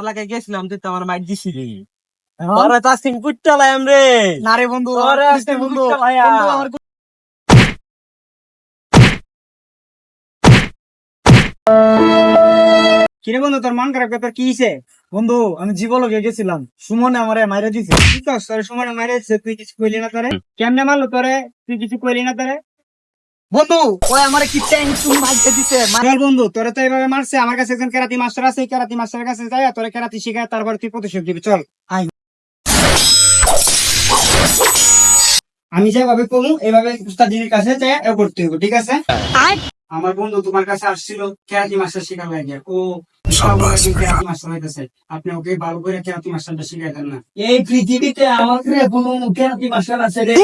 এলাকায় গেছিলাম তুই তো আমার তোরা রে। না রে বন্ধু ওরে কিরে বন্ধু তোর মন খারাপ ব্যাপার কি হইছে? বন্ধু আমি জীবলকে গেছিলাম। সুমনে আমারে মাইরে দিছে। কি তোরে সুমনে মাইরে দিছে তুই কিছু কইলি না তোরে? কেমনে মারলো তোরে? তুই কিছু কইলি না তোরে? বন্ধু! ওই আমারে কি ট্যাং তুমি মাইতে দিছে? বন্ধু তোরে তো এইভাবে মারছে। আমার কাছে একজন কেরাতি মাস্টার আছে এই কেরাতি মাস্টারের কাছে যাই তোরে কেরাতি শিখায় তারপর তুই প্রতিশোধ দিবি চল। আই আমি যেভাবে কমু এইভাবে উস্তাদিনীর কাছে যাই এ করতে হবে ঠিক আছে? আমার বন্ধু তোমার কাছে আসছিল কেরাতি মাস্টার শেখার লাগে ও কেরাতি মাস্টার হইতেছে। আপনি ওকে ভালো করে কেরাতি মাস্টারটা শিখাই দেন না। এই পৃথিবীতে আমাকে কোনো কেরাতি মাস্টার আছে রে।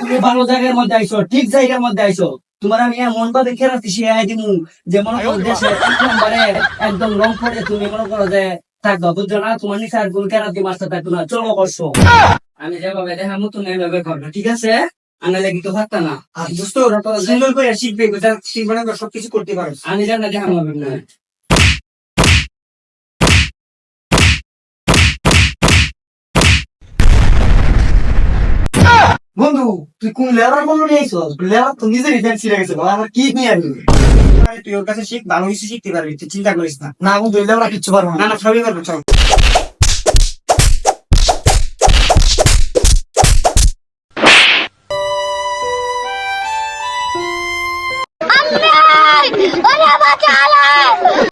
তুমি ভালো জায়গার মধ্যে আইছো ঠিক জায়গার মধ্যে আইছো। তোমার আমি এমন ভাবে কেরাতি শিখাই দিমু। যে মনে করো দেশে নম্বরে একদম রং করে তুমি মনে করো যে থাকবা বুঝছ না? তোমার নিচে আর কোন কেরাতি মারতে থাকতো না। চলো করছ। আমি যেভাবে দেখাবো তুমি এইভাবে করবে ঠিক আছে? আনা লাগি তো থাকতা না। আর দোস্ত সুন্দর করে শিখবে সবকিছু করতে পারো। আমি জানা দেখাবো না। বন্ধু তুই কোন লেবার বন্ধু নিয়ে আইছো লেবার তো নিজের রিফেন্স ছিঁড়ে গেছে বাবা আমার কি নিয়ে আনবি তুই ওর কাছে শিখ ভালো কিছু শিখতে পারবি তুই চিন্তা করিস না। না বন্ধু লেবার কিচ্ছু পারব না। না সবই পারব চল ওরে বাঁচালে